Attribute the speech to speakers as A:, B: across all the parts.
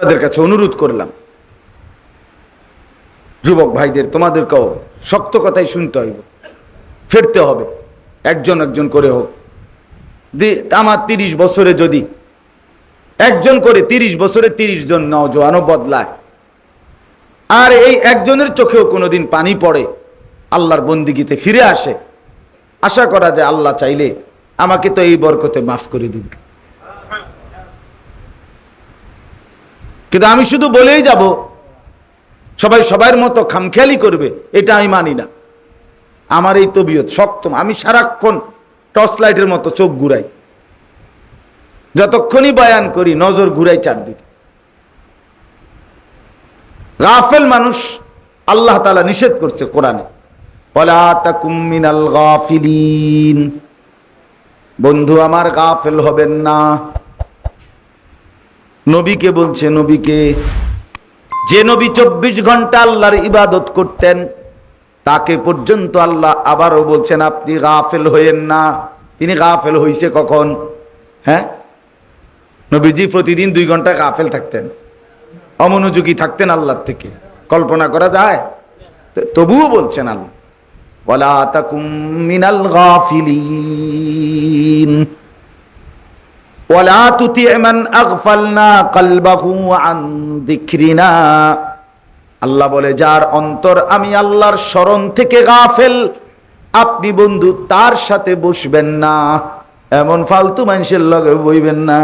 A: তাদের কাছে অনুরোধ করলাম। যুবক ভাইদের তোমাদেরকেও শক্ত কথাই শুনতে হইব। ফিরতে হবে, একজন একজন করে হোক। আমার তিরিশ বছরে যদি একজন করে তিরিশ বছরে তিরিশ জন নজওয়ানও বদলায়, আর এই একজনের চোখেও কোনোদিন পানি পড়ে, আল্লাহর বন্দিগিতে ফিরে আসে, আশা করা যায় আল্লাহ চাইলে আমাকে তো এই বরকতে মাফ করে দিবে। কিন্তু আমি শুধু বলেই যাব, সবাই সবার মতো খামখেয়ালি করবে, এটা আমি মানি না। আমার এই তবিয়ত শক্ত, আমি সারাক্ষণ টর্চ লাইটের মতো চোখ ঘুরাই। যতক্ষণই বয়ান করি, নজর ঘুরাই চারদিকে। গাফেল মানুষ আল্লাহ তালা নিষেধ করছে কোরআনে। বন্ধু, আমার গাফেল হবেন না। নবীকে বলছে, নবীকে, যে নবী চব্বিশ ঘণ্টা আল্লাহর ইবাদত করতেন, তাকে পর্যন্ত আল্লাহ আবারও বলছেন, আপনি গাফেল হইয়েন না। তিনি গাফেল হইছে কখন? হ্যাঁ? নবীজি প্রতিদিন দুই ঘণ্টা গাফেল থাকতেন। অমনোযোগী থাকতেন আল্লাহর থেকে। কল্পনা করা যায়? তবুও বলছেন আল্লাহ, ওয়ালা তাকুম মিনাল গাফিলিন। ولا تطع من اغفلنا قلبه عن ذكرنا আল্লাহ বলে যার অন্তর আমি আল্লাহর স্মরণ থেকে গাফেল আপনি বন্ধু তার সাথে বসবেন না এমন ফালতু মানুষের লগে বইবেন না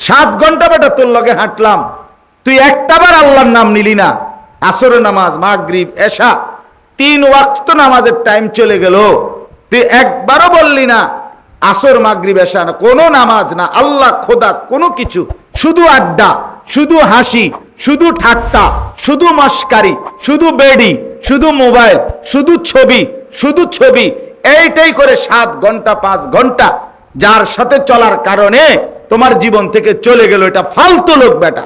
A: সাত ঘন্টা বেটা তোর লগে হাঁটলাম তুই একটাবার আল্লাহর নাম নিলি না আসরের নামাজ মাগরিব এশা তিন ওয়াক্ত নামাজের টাইম চলে গেল তুই একবারও বললি না আসর, মাগরিব এশা না কোনো নামাজ না। আল্লাহ, খোদা, কোনো কিছু। শুধু আড্ডা, শুধু হাসি, শুধু ঠাট্টা, শুধু মস্কারি, শুধু বেডি, শুধু মোবাইল, শুধু ছবি শুধু ছবি। এইটাই করে সাত ঘণ্টা, পাঁচ ঘণ্টা যার সাথে চলার কারণে তোমার জীবন থেকে চলে গেল এটা ফালতু লোক বেটা।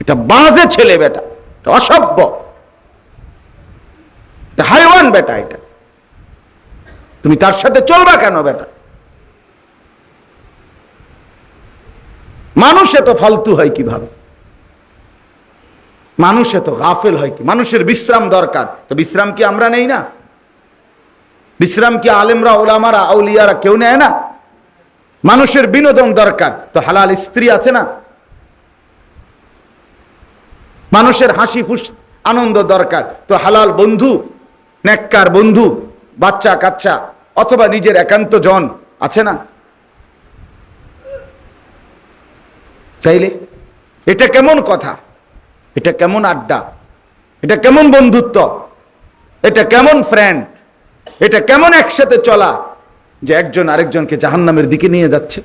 A: এটা বাজে ছেলে বেটা অসভ্য। হাইওয়ান বেটা এটা। তুমি তার সাথে চলবা কেন বেটা? মানুষ এত ফালতু হয় কীভাবে? মানুষ এত গাফেল হয় কি? মানুষের বিশ্রাম দরকার। তো বিশ্রাম কি আমরা নেই না? বিশ্রাম কি আলেমরা, ওলামারা, আউলিয়ারা কেউ নেয় না? মানুষের বিনোদন দরকার। তো হালাল স্ত্রী আছে না? মানুষের হাসি ফুস আনন্দ দরকার। তো হালাল বন্ধু, নেককার বন্ধু বাচ্চা, কাচ্চা, অথবা নিজের একান্ত জন, আছে না? চাইলে? এটা কেমন কথা? এটা কেমন আড্ডা? এটা কেমন বন্ধুত্ব? এটা কেমন ফ্রেন্ড এটা কেমন একসাথে চলা যে একজন আরেকজনকে জাহান্নামের দিকে নিয়ে যাচ্ছে?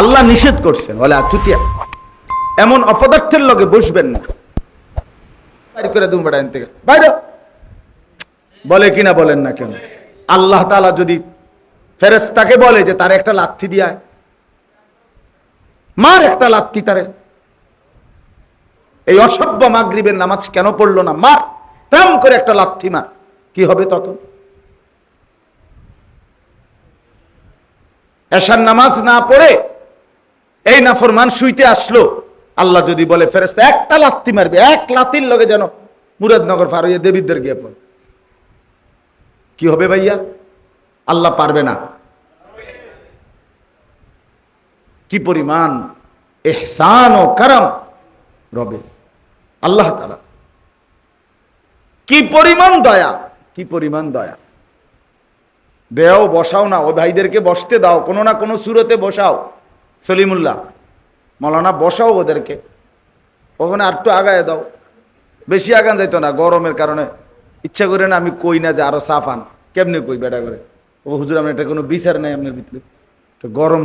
A: আল্লাহ নিষেধ করছেন বলে আতুতিয়া এমন অপদার্থের লগে বসবেন না। করে দুম বেড়া থেকে বাইরে বলে কিনা বলেন না কেন? আল্লাহ তাআলা যদি ফেরেস্তাকে বলে যে তার একটা লাথি দিয়া মার একটা লাথি তারে। এই অসভ্য মাগরিবের নামাজ কেন পড়ল না? মার। প্রাম করে একটা লাথি মার। কি হবে তখন? এশার নামাজ না পড়ে এই নাফরমান শুইতে আসলো। আল্লাহ যদি বলে ফেরেস্তা একটা লাত্তি মারবে। এক লাতির লগে যেন মুরাদনগর পার হইয়া দেবীদের গিয়ে পড়ে। কি হবে ভাইয়া? আল্লাহ পারবে না। কি পরিমাণ এহসান ও কারাম রবে আল্লাহ তালা কি পরিমাণ দয়া, কি পরিমাণ দয়া। দেও, বসাও না, ও ভাইদেরকে বসতে দাও, কোনো না কোনো সুরতে বসাও। সলিমুল্লাহ, মৌলানা, বসাও ওদেরকে। ওখানে আর একটু আগায় দাও। বেশি আগান যাইতো না, গরমের কারণে। ইচ্ছা করে না, আমি কই না যে আরও সাফান কেমনে কই বেটা করে? ও হুজুর আমি এটা কোনো বিচার নাই আপনার ভিতরে। তো গরম।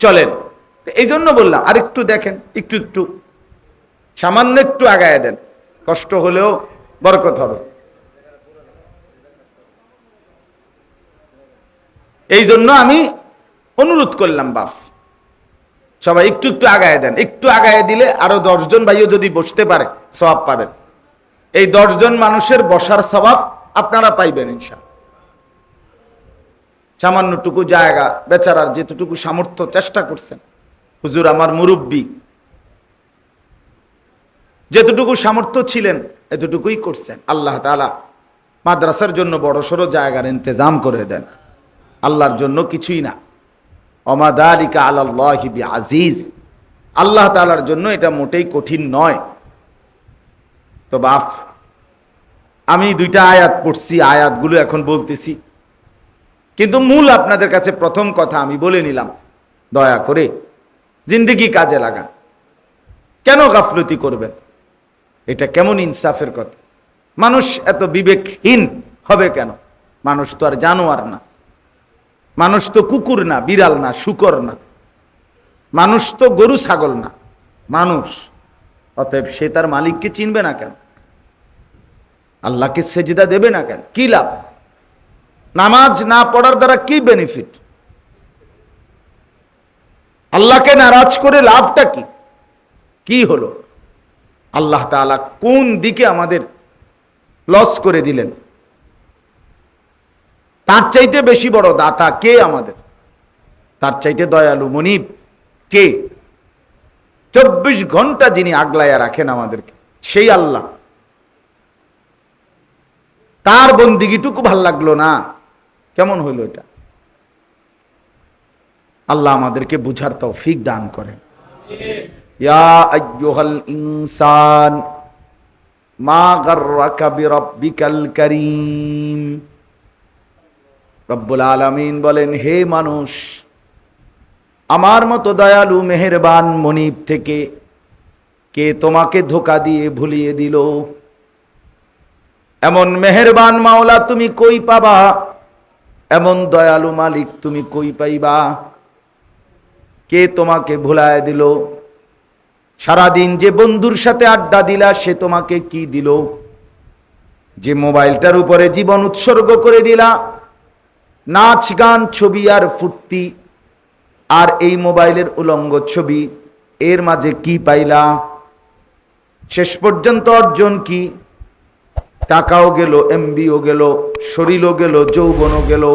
A: চলেন। এই জন্য বললাম আর একটু দেখেন, একটু একটু। সামান্য একটু আগায় দেন। কষ্ট হলেও বরকত হবে। এই জন্য আমি অনুরোধ করলাম বাপ সবাই একটু একটু আগায় দেন। একটু আগায় দিলে আরও দশজন ভাইও যদি বসতে পারে সবাব পাবেন। এই দশজন মানুষের বসার স্বভাব আপনারা পাইবেন ইনশা। সামান্যটুকু জায়গা, বেচারার যেতটুকু সামর্থ্য চেষ্টা করছেন। হুজুর আমার মুরব্বী। যেতটুকু সামর্থ্য ছিলেন, এতটুকুই করছেন। আল্লাহ তাআলা মাদ্রাসার জন্য বড় সড়ো জায়গার ইন্তজাম করে দেন। আল্লাহর জন্য কিছুই না। অমাদালিকা আল্লাহিবি আজিজ আল্লাহ তালার জন্য এটা মোটেই কঠিন নয়। তো বাফ, আমি দুইটা আয়াত পড়ছি, আয়াতগুলো এখন বলতেছি। কিন্তু মূল আপনাদের কাছে প্রথম কথা আমি বলে নিলাম, দয়া করে জিন্দিগি কাজে লাগান। কেন গাফলতি করবেন? এটা কেমন ইনসাফের কথা? মানুষ এত বিবেকহীন হবে কেন? মানুষ তো আর জানোয়ার না। মানুষ তো কুকুর না, বিড়াল না, শুকর না। মানুষ তো গরু, ছাগল না। মানুষ, অতএব সে তার মালিককে চিনবে না কেন? আল্লাহকে সেজদা দেবে না কেন? কি লাভ? নামাজ না পড়ার দ্বারা কি বেনিফিট আল্লাহকে নারাজ করে লাভটা কি? কি হলো? আল্লাহ তাআলা কোন দিকে আমাদের লস করে দিলেন? তার চাইতে বেশি বড় দাতা কে আমাদের? তার চাইতে দয়ালু মনিব কে? চব্বিশ ঘণ্টা যিনি আগলাইয়া রাখেন আমাদেরকে, সেই আল্লাহ। তার বন্দিগিটুকু ভালো লাগল না। কেমন হইল এটা? আল্লাহ আমাদেরকে বুঝার তৌফিক দান করেন। ইনসান, মা কারীম। রব্বুল আলামিন বলেন, হে মানুষ, আমার মতো দয়ালু, মেহেরবান মনিব থেকে কে তোমাকে ধোকা দিয়ে ভুলিয়ে দিল? এমন মেহেরবান মাওলা তুমি কই পাবা? এমন দয়ালু মালিক তুমি কই পাইবা? কে তোমাকে ভুলায় দিল? সারাদিন যে বন্ধুর সাথে আড্ডা দিলা, সে তোমাকে কি দিল? যে মোবাইলটার উপরে জীবন উৎসর্গ করে দিলা, নাচ, গান, ছবি আর ফুর্তি, আর এই মোবাইলের উলঙ্গ ছবি, এর মাঝে কি পাইলা? শেষ পর্যন্ত অর্জন কি? টাকাও গেল এমবিও গেল, শরীরও গেল, যৌবনও গেল।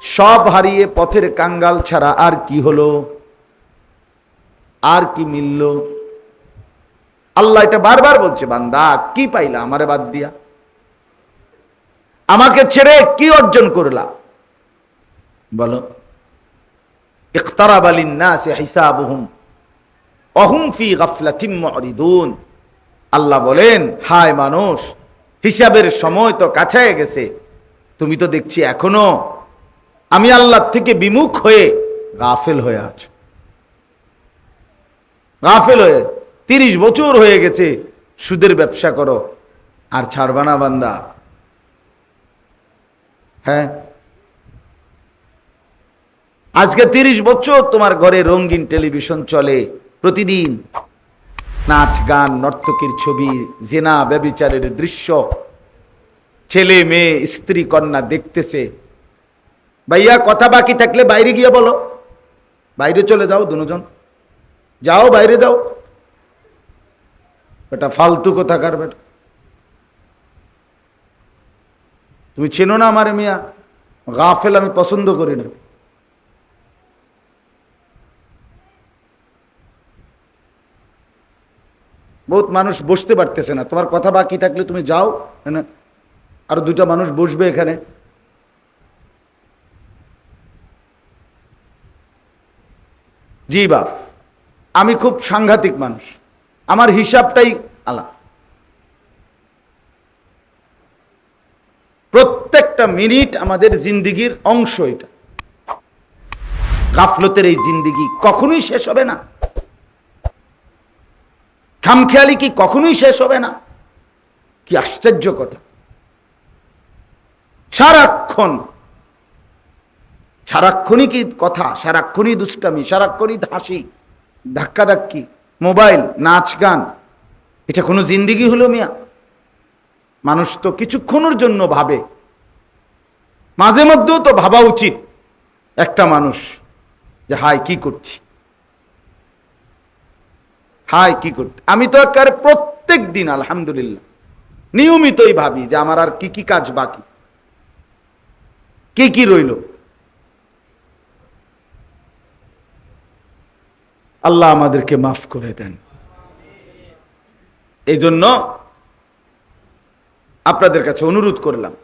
A: সব হারিয়ে পথের কাঙ্গাল ছাড়া আর কি হলো? আর কি মিলল? আল্লাহ এটা বারবার বলছে, বান্দা, কি পাইলা? আমারে বাদ দিয়া। আমাকে ছেড়ে কি অর্জন করলা? বলো। ইখতারাব লিন-নাসি হিসাবুহুম। অহুম ফি গাফলাতিম মুরিদুন। আল্লাহ বলেন, হায় মানুষ, হিসাবের সময় তো কাছে গেছে। তুমি তো দেখছি এখনও আমি আল্লাহ থেকে বিমুখ হয়ে গাফেল হয়ে আছো। গাফেল হয়ে তিরিশ বছর হয়ে গেছে, সুদের ব্যবসা করো, আর ছাড়বা না বান্দা। হ্যাঁ? আজকে তিরিশ বছর তোমার ঘরে রঙিন টেলিভিশন চলে, প্রতিদিন নাচ, গান, নর্তকীর ছবি, জেনা, ব্যবিচারের দৃশ্য। ছেলে, মেয়ে, স্ত্রী, কন্যা দেখতেছে। ভাইয়া, কথা বাকি থাকলে বাইরে গিয়ে বলো। বাইরে চলে যাও দুজন। যাও, বাইরে যাও। বেটা ফালতু কোথাকার বেটা তুমি চেনো না আমার মিয়া? গাফেল আমি পছন্দ করি না। বহুত মানুষ বসতে পারতেছে না। তোমার কথা বাকি থাকলে তুমি যাও না আর দুটা মানুষ বসবে এখানে। জি বাপ, আমি খুব সাংঘাতিক মানুষ। আমার হিসাবটাই আলা প্রত্যেকটা মিনিট আমাদের জিন্দিগির অংশ এটা। গাফলতের এই জিন্দিগি কখনোই শেষ হবে না। খামখেয়ালি কি কখনোই শেষ হবে না? কি আশ্চর্য কথা। সারাক্ষণ, সারাক্ষণই কি কথা? সারাক্ষণই দুষ্টামি, সারাক্ষণই হাসি, ধাক্কাধাক্কি, মোবাইল, নাচ, গান। এটা কোনো জিন্দিগি হলো মিয়া? মানুষ তো কিছুক্ষণের জন্য ভাবে। মাঝে মধ্যেও তো ভাবা উচিত একটা মানুষ যে হাই কি করছি? হায় কি করতে? আমি তো একবার প্রত্যেক দিন, আলহামদুলিল্লাহ, নিয়মিতই ভাবি যে আমার আর কি কি কাজ বাকি? কি কি রইল? আল্লাহ আমাদেরকে মাফ করে দেন। এই জন্য আপনাদের কাছে অনুরোধ করলাম,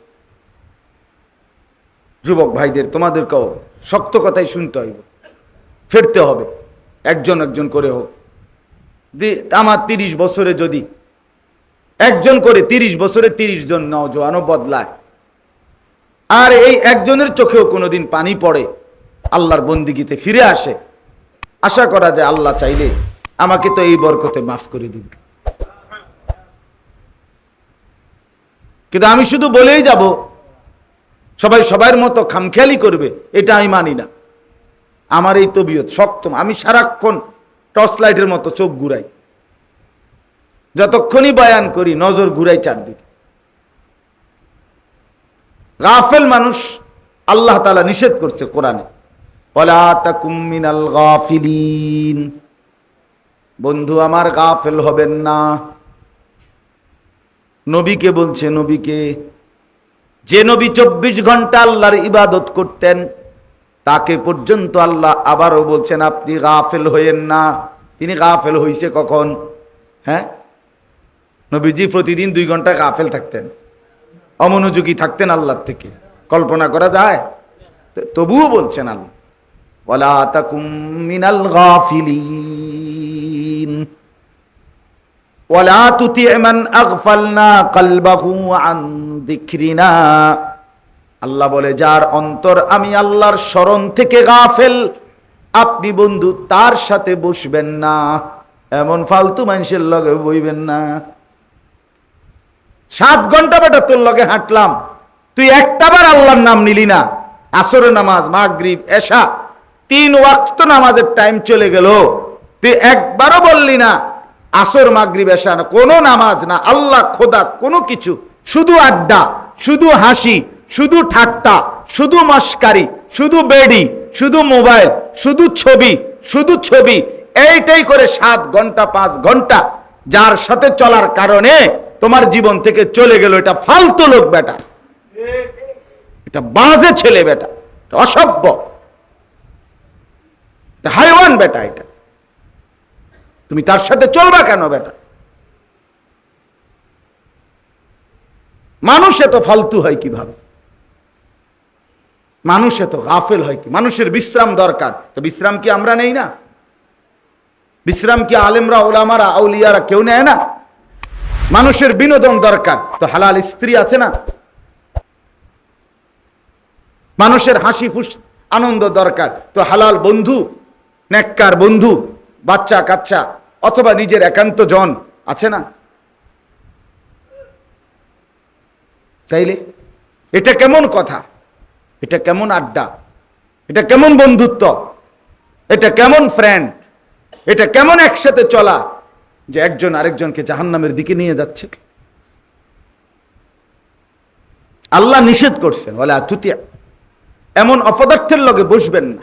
A: যুবক ভাইদের, তোমাদেরকেও শক্ত কথাই শুনতে হইব। ফিরতে হবে, একজন একজন করে হোক। আমার তিরিশ বছরে যদি একজন করে তিরিশ বছরে তিরিশ জন নওজোয়ানও বদলায়। আর এই একজনের চোখেও কোনোদিন পানি পড়ে, আল্লাহর বন্দিগিতে ফিরে আসে। আশা করা যায় আল্লাহ চাইলে আমাকে তো এই বরকতে মাফ করে দিবে। কিন্তু আমি শুধু বলেই যাব, সবাই সবার মতো খামখেয়ালি করবে, এটা আমি মানি না। আমার এই তবিয়ত শক্ত, আমি সারাক্ষণ টর্চ লাইটের মতো চোখ ঘুরাই। যতক্ষণই বয়ান করি, নজর ঘুরাই চারদিকে। গাফেল মানুষ আল্লাহ তালা নিষেধ করছে কোরআনে। বন্ধু, আমার গাফেল হবেন না। নবীকে বলছে, নবীকে, যে নবী চব্বিশ ঘণ্টা আল্লাহর ইবাদত করতেন তাকে পর্যন্ত আল্লাহ আবারও বলছেন, আপনি গাফেল হইয়েন না। তিনি গাফেল হইছে কখন? হ্যাঁ? নবীজি প্রতিদিন দুই ঘণ্টা গাফেল থাকতেন। অমনোযোগী থাকতেন আল্লাহর থেকে। কল্পনা করা যায়? তবুও বলছেন আল্লাহ, ওয়ালা তুতি মান আগফালনা কলবাহু আন যিকরিনা আল্লাহ বলে, যার অন্তর আমি আল্লাহর স্মরণ থেকে গাফেল, আপনি বন্ধু তার সাথে বসবেন না। এমন ফালতু মানুষের লগে বইবেন না। সাত ঘণ্টা বেটা তোর লগে হাঁটলাম। তুই একটাবার আল্লাহর নাম নিলি না। আসরের নামাজ, মাগরিব, এশা, তিন ওয়াক্ত নামাজের টাইম চলে গেল। তুই একবারও বললি না, আসর, মাগরিব, এশা না, কোনো নামাজ না, আল্লাহ, খোদা, কোনো কিছু, শুধু আড্ডা, শুধু হাসি শুধু ঠাট্টা, শুধু মস্কারি, শুধু বেডি, শুধু মোবাইল, শুধু ছবি শুধু ছবি, এইটাই করে সাত ঘণ্টা, পাঁচ ঘণ্টা, যার সাথে চলার কারণে তোমার জীবন থেকে চলে গেল এটা ফালতু লোক বেটা। এটা বাজে ছেলে বেটা অসভ্য। হাইওয়ান বেটা এটা। তুমি তার সাথে চলবা কেন বেটা? মানুষ এত ফালতু হয় কীভাবে? মানুষ এত গাফেল হয় কি? মানুষের বিশ্রাম দরকার। তো বিশ্রাম কি আমরা নেই না? বিশ্রাম কি আলেমরা, ওলামারা, আউলিয়ারা কেউ নেয় না? মানুষের বিনোদন দরকার। তো হালাল স্ত্রী আছে না? মানুষের হাসি ফুস আনন্দ দরকার। তো হালাল বন্ধু, নেককার বন্ধু, বাচ্চা, কাচ্চা, অথবা নিজের একান্ত জন আছে না? তাইলে? এটা কেমন কথা? এটা কেমন আড্ডা? এটা কেমন বন্ধুত্ব? এটা কেমন ফ্রেন্ড এটা কেমন একসাথে চলা? যে একজন আরেকজনকে জাহান্নামের দিকে নিয়ে যাচ্ছে। আল্লাহ নিষেধ করছেন বলে আতুতিয়া এমন অপদার্থের লগে বসবেন না।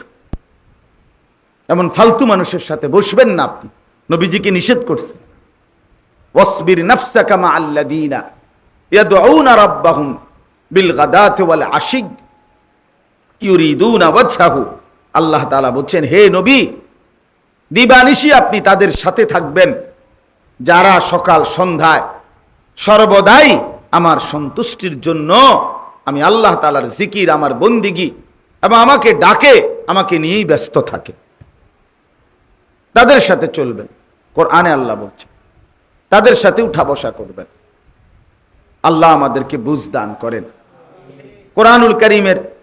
A: এমন ফালতু মানুষের সাথে বসবেন না আপনি। নবীজিকে নিষেধ করছেন। ওয়াসবির নাফসাকা মা আল্লাযীনা ইয়াদউনা রাব্বাহুম বিল গাদাতি ওয়াল আশিক ইউরিদুনা আল্লাহ তাআলা বলছেন, হে নবী, দিবানিশি আপনি তাদের সাথে থাকবেন। যারা সকাল, সন্ধ্যায় সর্বদাই আমার সন্তুষ্টির জন্য আমি আল্লাহ তালার জিকির, আমার বন্দিগি এবং আমাকে ডাকে, আমাকে নিয়েই ব্যস্ত থাকে। তাদের সাথে চলবেন। কোরআনে আল্লাহ বলছে, তাদের সাথে উঠা বসা করবেন। আল্লাহ আমাদেরকে বুঝ দান করেন। কোরআনুল করিমের